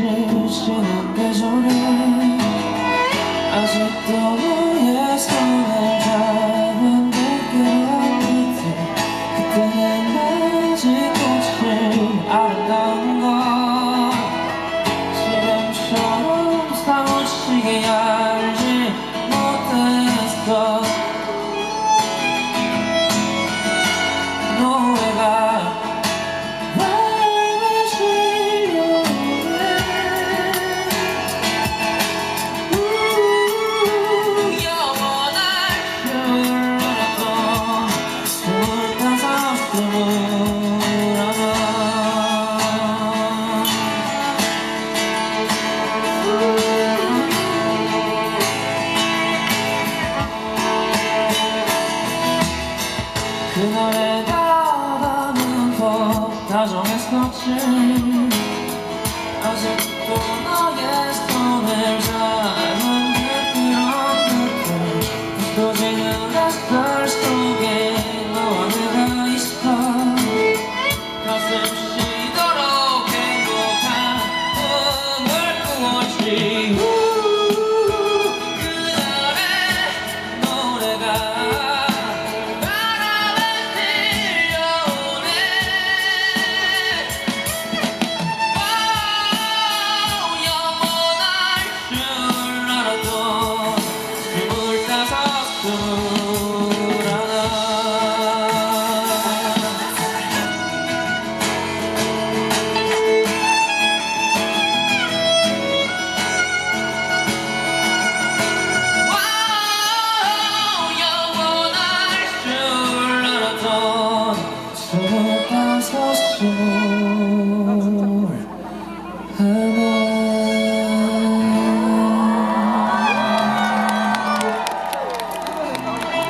지치는 계절에 아직도 너의 손을 잡은 그런 그때 그때는 아직 꽃이 아름다운 걸 지금처럼 사무치게 그날의 바람은 더 다정했었지 아직도 너의 소다소서